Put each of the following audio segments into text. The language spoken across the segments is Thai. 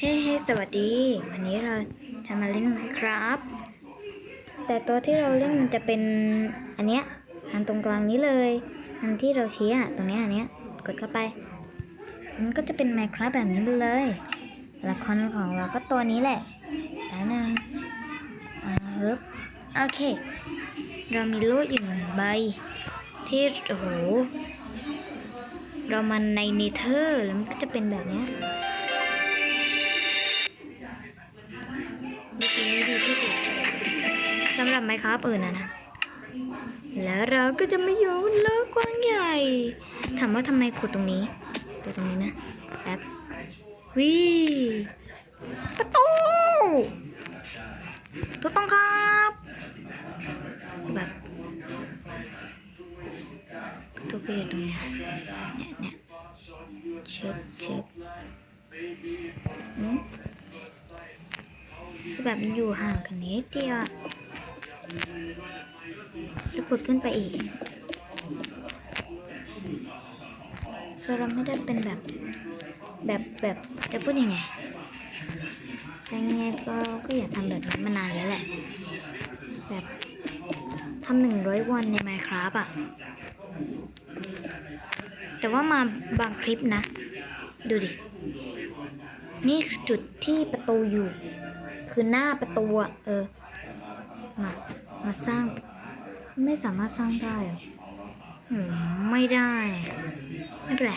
เฮ้เฮ้สวัสดี วันนี้เราจะมาเล่น Minecraft แต่ตัวที่เราเล่นมันจะเป็นอันเนี้ยอันตรงกลางนี้เลย อันที่เราชี้อะตรงเนี้ยอันเนี้ยกดเข้าไป มันก็จะเป็น Minecraft แบบนี้เลยละครของเราก็ตัวนี้แหละแล้วนึงอ่าฮึบโอเค เรามีโล่อยู่หนึ่งใบ ที่โอ้โหเรามันในเนเธอร์แล้วมันก็จะเป็นแบบเนี้ย สำหรับไมครับอื่นนะนะ แล้วเราก็จะมาอยู่โลกกว้างใหญ่ ถามว่าทำไมขุดตรงนี้ดูตรงนี้นะแป๊บวิประตูถูกต้องครับแบบประตูก็อยู่ตรงเนี้ยเนี่ยเนี่ยเชิบเชิบแบบอยู่ห่างกันนิดเดียว อะกดขึ้นไปอีกคือเราไม่ได้เป็นแบบ แบบแบบจะพูดยังไงแต่ยังไงก็ก็อยากทำแบบนั้มานานแล้วแหละ แบบทำหนึ่งร้อยวันใน Minecraft อะแต่ว่ามาบางคลิปนะ ดูดิ นี่คือจุดที่ประตูอยู่ คือหน้าประตูอะเออ มาสร้าง ไม่สามารถสร้างได้หืมไม่ได้ ไม่เป็นไร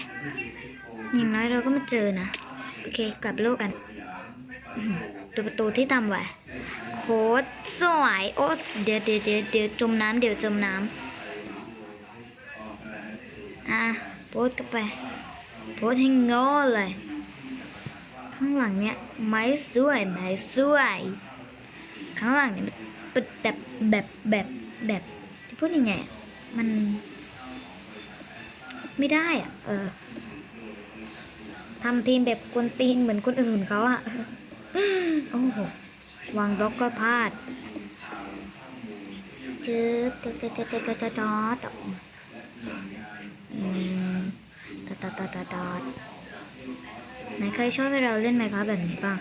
อย่างน้อยเราก็มาเจอนะ โอเค กลับโลกกันดูประตูที่ทำไว้โคตรสวย โอ้เดี๋ยวเดี๋ยวเดี๋ยวเดี๋ยวจมน้ำเดี๋ยวจมน้ำอะโพสกันไปโพสให้งอเลย ข้างหลังเนี่ยไม้สวยไม้สวย ข้างหลังเนี่ย แบบแบบแบบแบบจะพูดยังไง มัน ไม่ได้อะ เออทำทีมแบบกวนตีนเหมือนคนอื่นเขาอะโอ้โหวางบล็อกก็พลาดจืดตอตตตตตตตตตตตตไหนใครชอบให้เราเล่นไหมครับแบบนี้บ้าง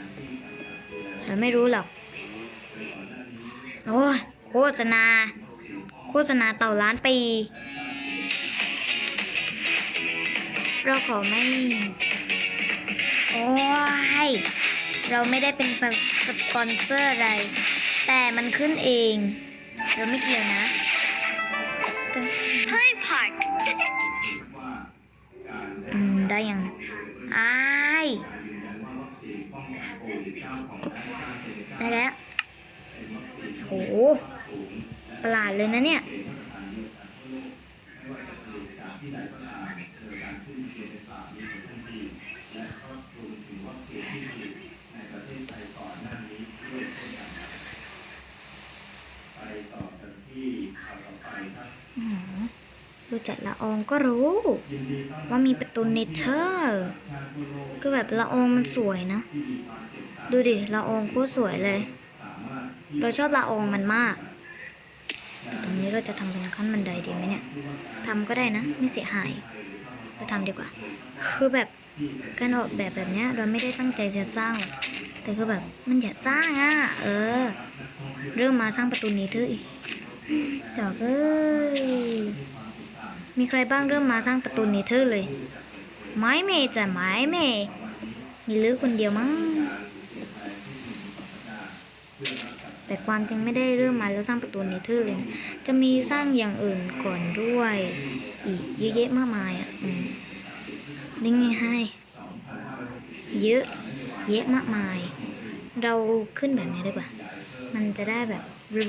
เราไม่รู้หรอก โอ้ยโฆษณา โฆษณาเต่าล้านปี เราขอไม่ โอ้ย เราไม่ได้เป็นสปอนเซอร์อะไร แต่มันขึ้นเอง เราไม่เกี่ยวนะเฮ้ยพาร์คอืมได้ยังอายได้แล้วโห ประหลาดเลยนะเนี่ย ดูจากละอองก็รู้ ว่ามีประตูเนเธอร์ก็แบบละอองมันสวยนะ ดูดิละอองโคตรสวยเลย เราชอบละอองมันมากตรงนี้เราจะทำเป็นขั้นบันไดดีไหมเนี่ยทำก็ได้นะ ไม่เสียหายเราทำดีกว่า คือแบบการออกแบบแบบเนี้ย เราไม่ได้ตั้งใจจะสร้าง แต่คือแบบมันอยากสร้างอะ เออ เริ่มมาสร้างประตูนี้เถอะอีกเดี๋ยวเอ้ยมีใครบ้างเริ่มมาสร้างประตูเนเธอร์เลย ไม้เมย์จะไม้เมย์มีลือคนเดียวมั้ง แต่ความจริงไม่ได้เริ่มมาแล้วสร้างประตูเนเธอร์เลย จะมีสร้างอย่างอื่นก่อนด้วย อีกเยอะแยะมากมายอะนี่ไงให้ เยอะแยอะมากมาย เราขึ้นแบบนี้ดีกว่า มันจะได้แบบ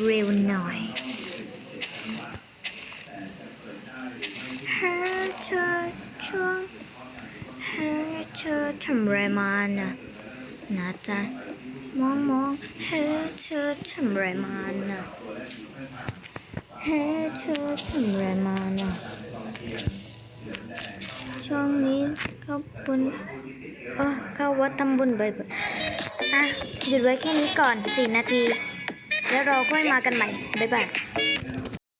เร็วๆหน่อยให้เธอช่วงให้เธอทำไรมานะนะจ๊ะ มองมองให้เธอทำไรมาน่ะให้เธอทำไรมาน่ะช่วงนี้เข้าบุญเออเข้าวัดทำบุญบ่อยๆอะหยุดไว้แค่นี้ก่อนสี่นาที แล้วเราค่อยมากันใหม่ บ๊ายบาย